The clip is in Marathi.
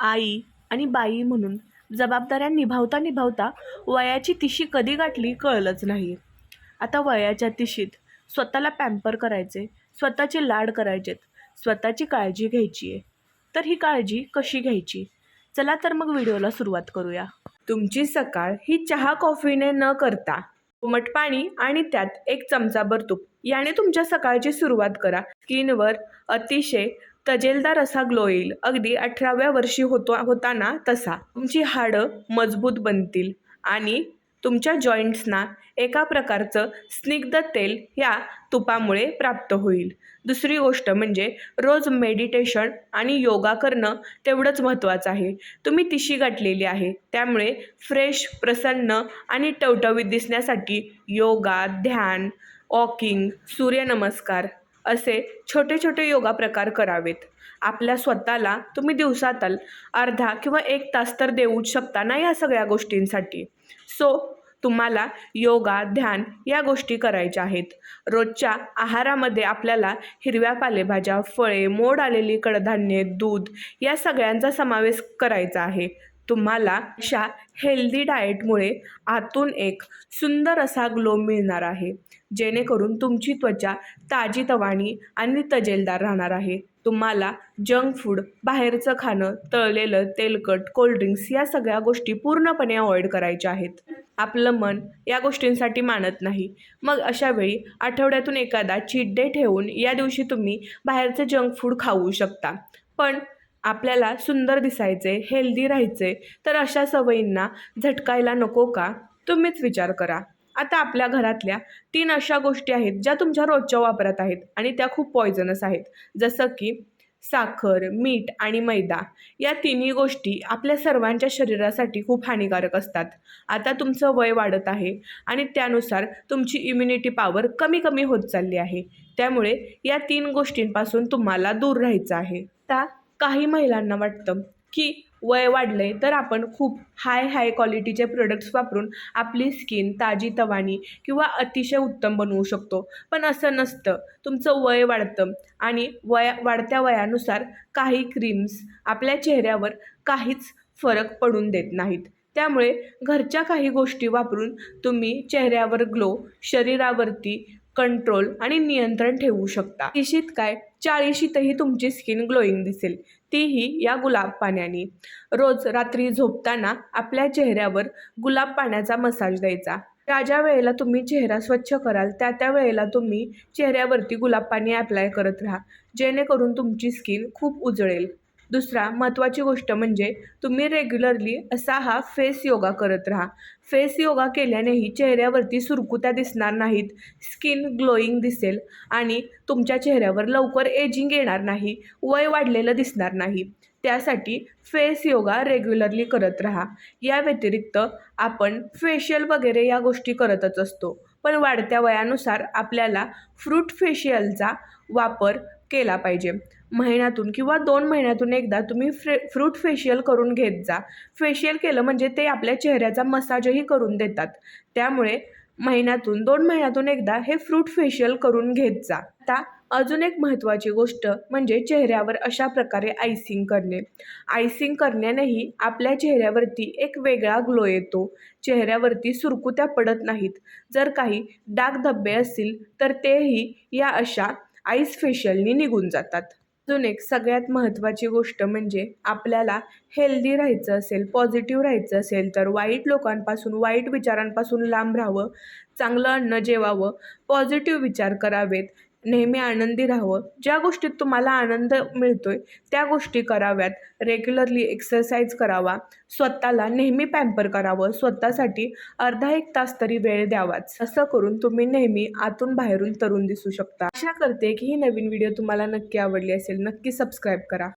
आई आणि बाई म्हणून जबाबदाऱ्या निभावता निभावता वयाची तिशी कधी गाठली कळलंच नाही. आता वयाच्या तिशीत स्वतःला पॅम्पर करायचे स्वतःचे लाड करायचेत स्वतःची काळजी घ्यायची आहे तर ही काळजी कशी घ्यायची? चला तर मग व्हिडिओला सुरुवात करूया. तुमची सकाळ ही चहा कॉफीने न करता उमट पाणी आणि त्यात एक चमचाभर तूप याने तुमच्या सकाळची सुरुवात करा. स्किनवर अतिशय तजेलदार असा ग्लो येईल अगदी अठराव्या वर्षी होतो होताना तसा. तुमची हाडं मजबूत बनतील आणि तुमच्या जॉईंट्सना एका प्रकारचं स्निग्ध तेल या तुपामुळे प्राप्त होईल. दुसरी गोष्ट म्हणजे रोज मेडिटेशन आणि योगा करणं तेवढंच महत्त्वाचं आहे. तुम्ही तिशी गाठलेली आहे त्यामुळे फ्रेश प्रसन्न आणि टवटवीत दिसण्यासाठी योगा ध्यान वॉकिंग सूर्यनमस्कार असे छोटे छोटे योगा प्रकार करावेत. आपल्या स्वतःला तुम्ही दिवसातल अर्धा किंवा एक तास तर देऊच शकता ना या सगळ्या गोष्टींसाठी? सो तुम्हाला योगा ध्यान या गोष्टी करायच्या आहेत. रोजच्या आहारामध्ये आपल्याला हिरव्या पालेभाज्या फळे मोड आलेली कडधान्ये दूध या सगळ्यांचा समावेश करायचा आहे. तुम्हाला अशा हेल्दी डाएटमुळे आतून एक सुंदर असा ग्लो मिळणार आहे. जेणेकरून तुमची त्वचा ताजीतवाणी आणि तजेलदार राहणार आहे. तुम्हाला जंक फूड बाहेरचं खाणं तळलेलं तेलकट कोल्ड्रिंक्स या सगळ्या गोष्टी पूर्णपणे अवॉइड करायच्या आहेत. आपलं मन या गोष्टींसाठी मानत नाही. मग अशा वेळी आठवड्यातून एखादा चीट डे ठेवून या दिवशी तुम्ही बाहेरचं जंक फूड खाऊ शकता. पण आपल्याला सुंदर दिसायचे हेल्दी राहायचे तर अशा सवयींना झटकायला नको का? तुम्हीच विचार करा. आता आपल्या घरातल्या तीन अशा गोष्टी आहेत ज्या तुमच्या रोजच्या वापरात आहेत आणि त्या खूप पॉयझनस आहेत. जसं की साखर मीठ आणि मैदा या तिन्ही गोष्टी आपल्या सर्वांच्या शरीरासाठी खूप हानिकारक असतात. आता तुमचं वय वाढत आहे आणि त्यानुसार तुमची इम्युनिटी पॉवर कमी कमी होत चालली आहे. त्यामुळे या तीन गोष्टींपासून तुम्हाला दूर राहायचं आहे. आता काही महिलांना वाटतं की वय वाढलं आहे तर आपण खूप हाय हाय क्वालिटीचे प्रोडक्ट्स वापरून आपली स्किन ताजी तवानी किंवा अतिशय उत्तम बनवू शकतो. पण असं नसतं. तुमचं वय वाढतं आणि वया वाढत्या वयानुसार काही क्रीम्स आपल्या चेहऱ्यावर काहीच फरक पडून देत नाहीत. त्यामुळे घरच्या काही गोष्टी वापरून तुम्ही चेहऱ्यावर ग्लो शरीरावरती कंट्रोल आणि नियंत्रण ठेवू शकता. तिशीत काय? चाळीशीतही तुमची स्किन ग्लोईंग दिसेल. तीही या गुलाब पाण्याने. रोज रात्री झोपताना आपल्या चेहऱ्यावर गुलाब पाण्याचा मसाज द्यायचा. ज्या ज्या वेळेला तुम्ही चेहरा स्वच्छ कराल त्या त्या वेळेला तुम्ही चेहऱ्यावरती गुलाब पाणी अप्लाय करत राहा. जेणेकरून तुमची स्किन खूप उजळेल. दुसरा महत्त्वाची गोष्ट म्हणजे तुम्ही रेग्युलरली असा हा फेस योगा करत राहा. फेस योगा केल्यानेही चेहऱ्यावरती सुरकुत्या दिसणार नाहीत. स्किन ग्लोईंग दिसेल आणि तुमच्या चेहऱ्यावर लवकर एजिंग येणार नाही. वय वाढलेलं दिसणार नाही. त्यासाठी फेस योगा रेग्युलरली करत राहा. या व्यतिरिक्त आपण फेशियल वगैरे या गोष्टी करतच असतो. पण वाढत्या वयानुसार आपल्याला फ्रूट फेशियलचा वापर केला पाहिजे. महिन्यातून किंवा दोन महिन्यातून एकदा तुम्ही फ्रे फ्रूट फेशियल करून घेत जा. फेशियल केलं म्हणजे ते आपल्या चेहऱ्याचा मसाजही करून देतात. त्यामुळे महिन्यातून दोन महिन्यातून एकदा हे फ्रूट फेशियल करून घेत जा. आता अजून एक महत्त्वाची गोष्ट म्हणजे चेहऱ्यावर अशा प्रकारे आयसिंग करणे. आयसिंग करण्यानेही आपल्या चेहऱ्यावरती एक वेगळा ग्लो येतो. चेहऱ्यावरती सुरकुत्या पडत नाहीत. जर काही डाग धब्बे असतील तर तेही या अशा आईस फेशियलनी निघून जातात. अजून एक सगळ्यात महत्त्वाची गोष्ट म्हणजे आपल्याला हेल्दी राहायचं असेल पॉझिटिव्ह राहायचं असेल तर वाईट लोकांपासून वाईट विचारांपासून लांब राहावं चांगलं अन्न जेवावं पॉझिटिव्ह विचार करावेत. नेहमी आनंदी राहावं. ज्या गोष्टीत तुम्हाला आनंद मिळतोय त्या गोष्टी कराव्यात. रेग्युलरली एक्सरसाइज करावा. स्वतःला नेहमी पॅम्पर करावं. स्वतःसाठी अर्धा एक तास तरी वेळ द्यावाच. असं करून तुम्ही नेहमी आतून बाहेरून तरुण दिसू शकता. आशा करते की ही नवीन व्हिडिओ तुम्हाला नक्की आवडली असेल. नक्की सबस्क्राईब करा.